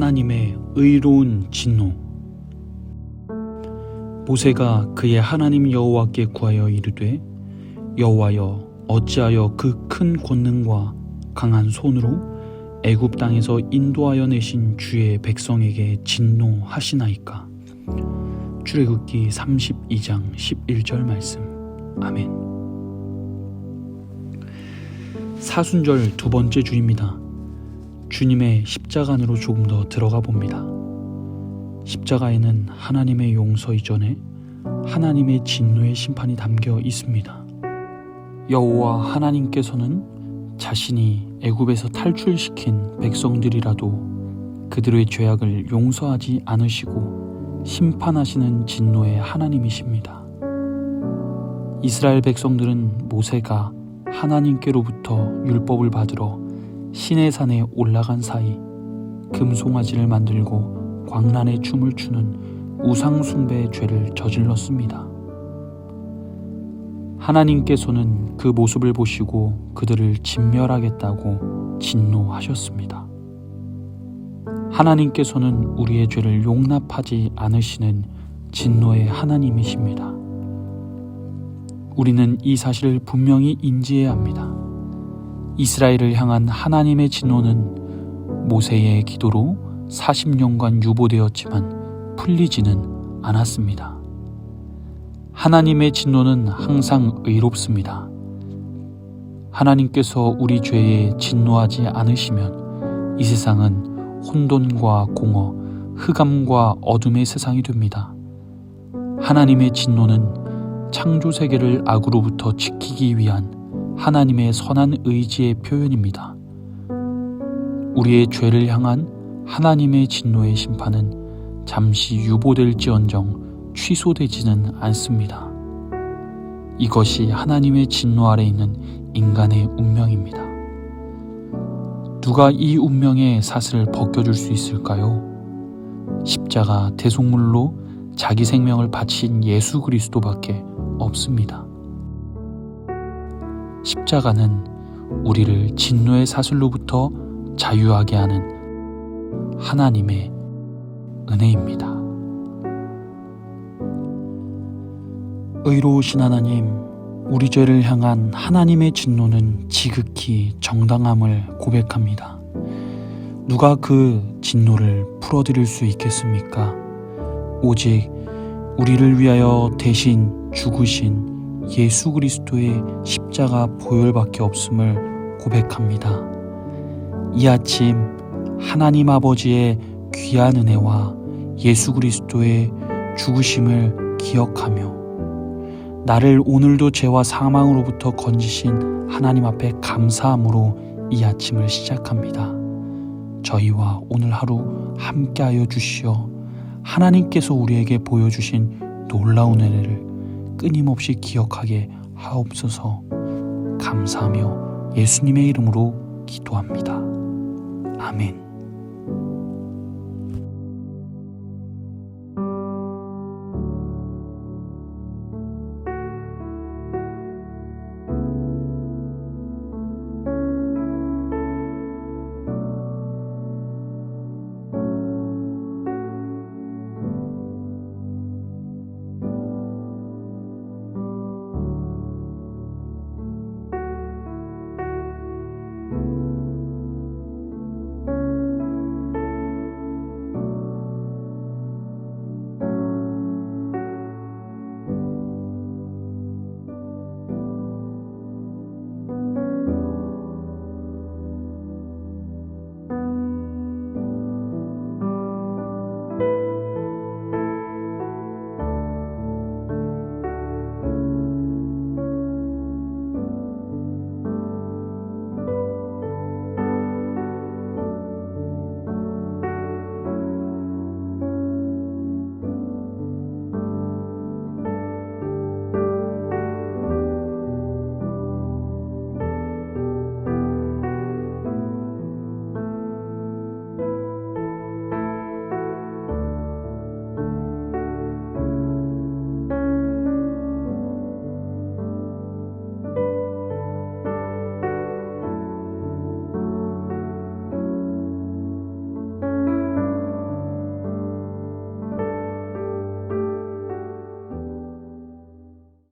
하나님의 의로운 진노. 모세가 그의 하나님 여호와께 구하여 이르되 여호와여 어찌하여 그 큰 권능과 강한 손으로 애굽 땅에서 인도하여 내신 주의 백성에게 진노하시나이까? 출애굽기 32장 11절 말씀. 아멘. 사순절 두 번째 주입니다. 주님의 십자가 안으로 조금 더 들어가 봅니다. 십자가에는 하나님의 용서 이전에 하나님의 진노의 심판이 담겨 있습니다. 여호와 하나님께서는 자신이 애굽에서 탈출시킨 백성들이라도 그들의 죄악을 용서하지 않으시고 심판하시는 진노의 하나님이십니다. 이스라엘 백성들은 모세가 하나님께로부터 율법을 받으러 신의 산에 올라간 사이 금송아지를 만들고 광란의 춤을 추는 우상숭배의 죄를 저질렀습니다. 하나님께서는 그 모습을 보시고 그들을 진멸하겠다고 진노하셨습니다. 하나님께서는 우리의 죄를 용납하지 않으시는 진노의 하나님이십니다. 우리는 이 사실을 분명히 인지해야 합니다. 이스라엘을 향한 하나님의 진노는 모세의 기도로 40년간 유보되었지만 풀리지는 않았습니다. 하나님의 진노는 항상 의롭습니다. 하나님께서 우리 죄에 진노하지 않으시면 이 세상은 혼돈과 공허, 흑암과 어둠의 세상이 됩니다. 하나님의 진노는 창조 세계를 악으로부터 지키기 위한 하나님의 선한 의지의 표현입니다. 우리의 죄를 향한 하나님의 진노의 심판은 잠시 유보될지언정 취소되지는 않습니다. 이것이 하나님의 진노 아래 있는 인간의 운명입니다. 누가 이 운명의 사슬을 벗겨줄 수 있을까요? 십자가 대속물로 자기 생명을 바친 예수 그리스도밖에 없습니다. 십자가는 우리를 진노의 사슬로부터 자유하게 하는 하나님의 은혜입니다. 의로우신 하나님, 우리 죄를 향한 하나님의 진노는 지극히 정당함을 고백합니다. 누가 그 진노를 풀어드릴 수 있겠습니까? 오직 우리를 위하여 대신 죽으신 예수 그리스도의 십자가 보혈밖에 없음을 고백합니다. 이 아침 하나님 아버지의 귀한 은혜와 예수 그리스도의 죽으심을 기억하며 나를 오늘도 죄와 사망으로부터 건지신 하나님 앞에 감사함으로 이 아침을 시작합니다. 저희와 오늘 하루 함께하여 주시어 하나님께서 우리에게 보여주신 놀라운 은혜를 끊임없이 기억하게 하옵소서 감사하며 예수님의 이름으로 기도합니다. 아멘.